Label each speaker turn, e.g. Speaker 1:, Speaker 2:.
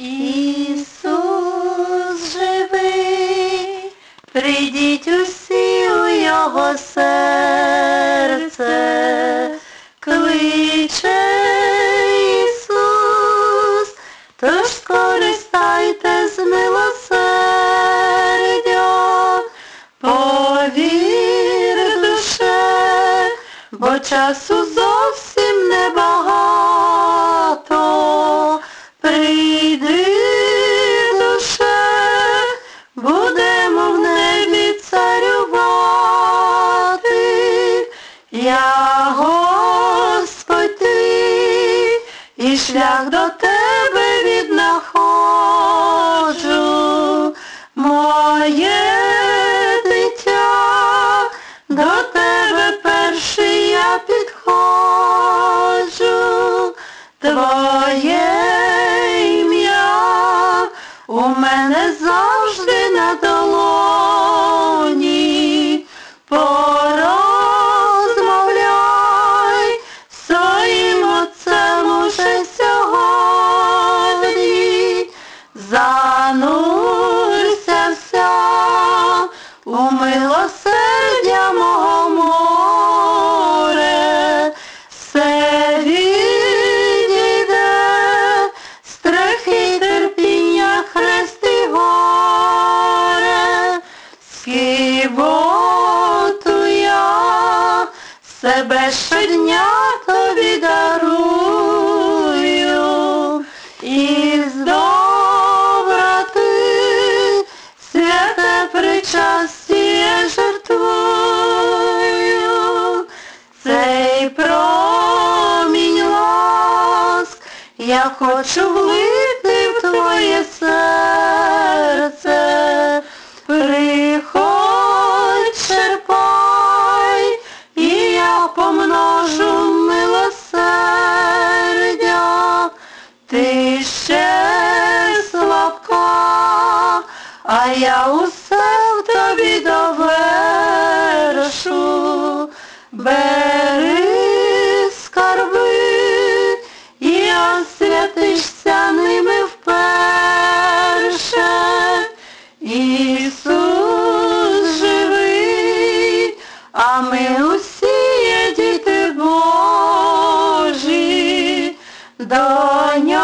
Speaker 1: Ісус живий, прийдіть усі у його серце, кличе Ісус, тож скористайте з милосердя, повір душе, бо часу зовсім небагато. І шлях до тебе віднаходжу. Моє дитя, до тебе перший я підходжу. Твоє ім'я у мене завжди на долоні. У милосердя мого море. Все відійде, страхи, терпіння, хрест і горе. Скиботу я себе щодня тобі дарую. Я хочу влити в твоє серце. Приходь, черпай, і я помножу милосердя. Ти ще слабка, а я усе в тобі довершу. Освятишся ними вперше. Ісус живий, а ми усі діти Божі, до нього